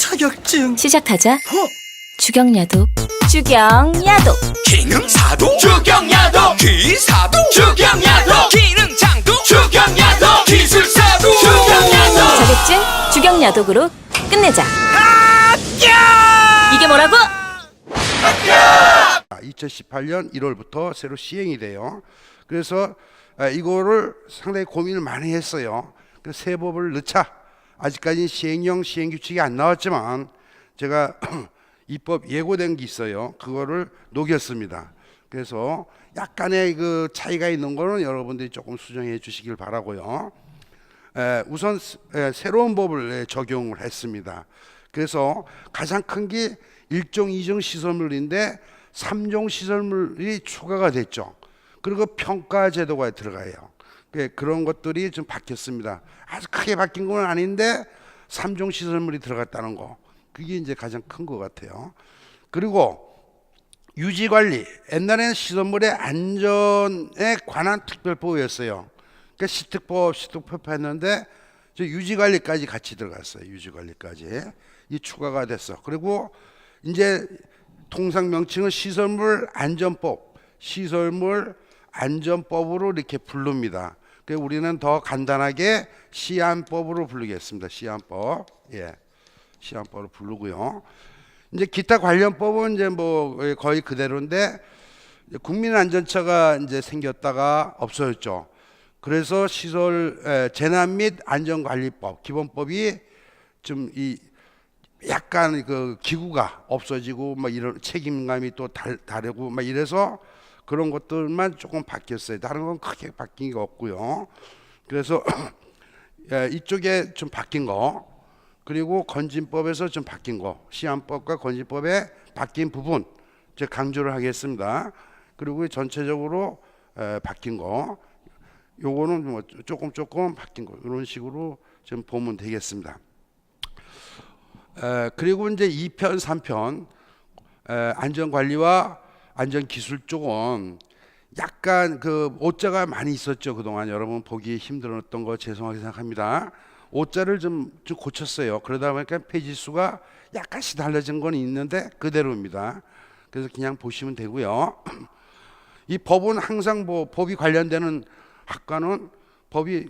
자격증 시작하자. 어? 주경야독. 주경야독. 기능사도 주경야도 기사도 주경야도 기능장도 주경야도 기술사도 주경야도 자격증 주경야독으로 끝내자. 이게 뭐라고? 2018년 1월부터 새로 시행이 돼요. 그래서 아, 이거를 상당히 고민을 많이 했어요. 그새 법을 넣자. 아직까지 시행령 시행 규칙이 안 나왔지만 제가 입법 예고된 게 있어요. 그거를 녹였습니다. 그래서 약간의 그 차이가 있는 거는 여러분들이 조금 수정해 주시길 바라고요. 에, 우선 스- 에, 새로운 법을 에, 적용을 했습니다. 그래서 가장 큰게 일종 이종 시설물인데 삼종 시설물이 추가가 됐죠. 그리고 평가 제도가 들어가요. 그 그런 것들이 좀 바뀌었습니다. 아주 크게 바뀐 건 아닌데 삼종 시설물이 들어갔다는 거. 그게 이제 가장 큰 것 같아요. 그리고 유지 관리 옛날에는 시설물의 안전에 관한 특별법이었어요. 그러니까 시특법, 시특법 했는데 저 유지 관리까지 같이 들어갔어요. 유지 관리까지 이 추가가 됐어. 그리고 이제 통상 명칭은 시설물 안전법, 시설물 안전법으로 이렇게 부릅니다. 그 우리는 더 간단하게 시안법으로 부르겠습니다. 시안법, 예, 시안법으로 부르고요. 이제 기타 관련법은 이제 뭐 거의 그대로인데 국민안전처가 이제 생겼다가 없어졌죠. 그래서 시설 에, 재난 및 안전관리법 기본법이 좀 이 약간 그 기구가 없어지고 막 이런 책임감이 또 달, 다르고 막 이래서 그런 것들만 조금 바뀌었어요. 다른 건 크게 바뀐 게 없고요. 그래서 예, 이쪽에 좀 바뀐 거 그리고 건진법에서 좀 바뀐 거 시안법과 건진법에 바뀐 부분 이제 강조를 하겠습니다. 그리고 전체적으로 에, 바뀐 거 요거는 뭐 조금 조금 바뀐 거 이런 식으로 좀 보면 되겠습니다. 에, 그리고 이제 2편, 3편 에, 안전관리와 안전 기술 쪽은 약간 그 오자가 많이 있었죠 그동안 여러분 보기 힘들었던 거 죄송하게 생각합니다. 오자를 좀, 좀 고쳤어요. 그러다 보니까 페이지 수가 약간씩 달라진 건 있는데 그대로입니다. 그래서 그냥 보시면 되고요. 이 법은 항상 뭐 법이 관련되는 학과는 법이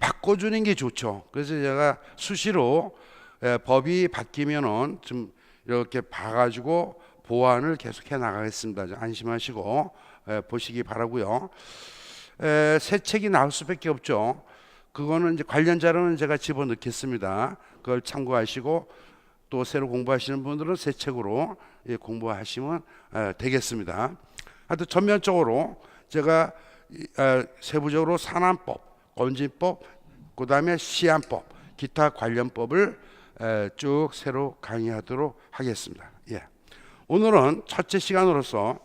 바꿔주는 게 좋죠. 그래서 제가 수시로 에, 법이 바뀌면은 좀 이렇게 봐가지고 보완을 계속해 나가겠습니다. 좀 안심하시고 에, 보시기 바라고요. 에, 새 책이 나올 수밖에 없죠. 그거는 이제 관련 자료는 제가 집어 넣겠습니다. 그걸 참고하시고 또 새로 공부하시는 분들은 새 책으로 예, 공부하시면 에, 되겠습니다. 하여튼 전면적으로 제가 세부적으로 산안법, 건진법, 그 다음에 시안법, 기타 관련법을 에, 쭉 새로 강의하도록 하겠습니다. 예. 오늘은 첫째 시간으로서